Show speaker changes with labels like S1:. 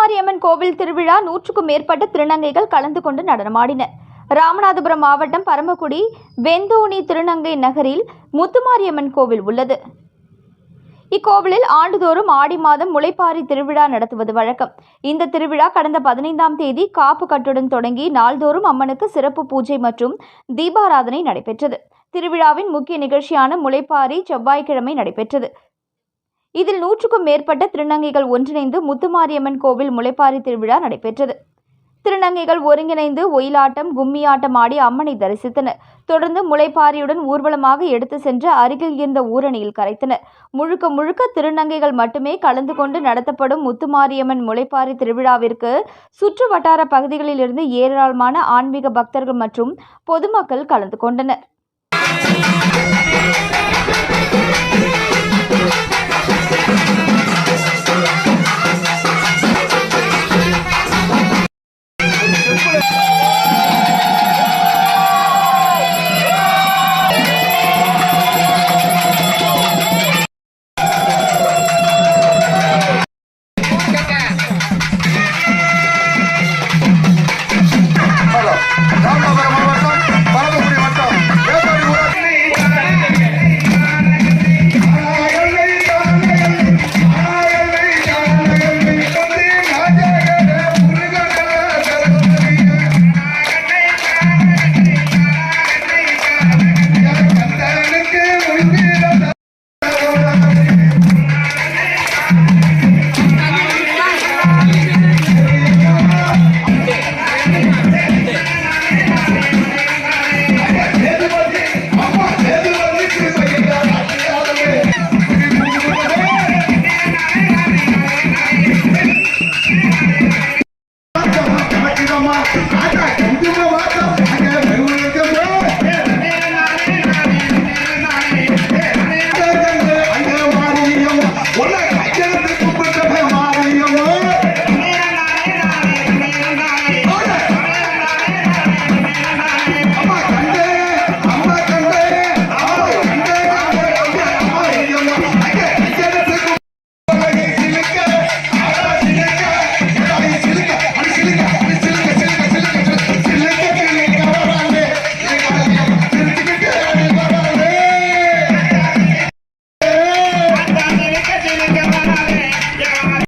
S1: முத்துமாரியம்மன் கோவில் திருவிழா நூற்றுக்கும் மேற்பட்ட திருநங்கைகள் கலந்து கொண்டு நடனமாடினர். ராமநாதபுரம் மாவட்டம் பரமக்குடி வெந்தோணி திருநங்கை நகரில் முத்துமாரியம்மன் கோவில் உள்ளது. இக்கோவிலில் ஆண்டுதோறும் ஆடி மாதம் முளைப்பாரி திருவிழா நடத்துவது வழக்கம். இந்த திருவிழா கடந்த பதினைந்தாம் தேதி காப்பு கட்டுடன் தொடங்கி நாள்தோறும் அம்மனுக்கு சிறப்பு பூஜை மற்றும் தீபாராதனை நடைபெற்றது. திருவிழாவின் முக்கிய நிகழ்ச்சியான முளைப்பாரி செவ்வாய்க்கிழமை நடைபெற்றது. இதில் நூற்றுக்கும் மேற்பட்ட திருநங்கைகள் ஒன்றிணைந்து முத்துமாரியம்மன் கோவில் முளைப்பாரி திருவிழா நடைபெற்றது. திருநங்கைகள் ஒருங்கிணைந்து ஒயிலாட்டம் கும்மியாட்டம் ஆடி அம்மனை தரிசித்தனர். தொடர்ந்து முளைப்பாரியுடன் ஊர்வலமாக எடுத்து சென்று அருகில் இருந்த ஊரணியில் கரைத்தனர். முழுக்க முழுக்க திருநங்கைகள் மட்டுமே கலந்து கொண்டு நடத்தப்படும் முத்துமாரியம்மன் முளைப்பாரி திருவிழாவிற்கு சுற்று வட்டார பகுதிகளிலிருந்து ஏராளமான ஆன்மீக பக்தர்கள் மற்றும் பொதுமக்கள் கலந்து கொண்டனர்.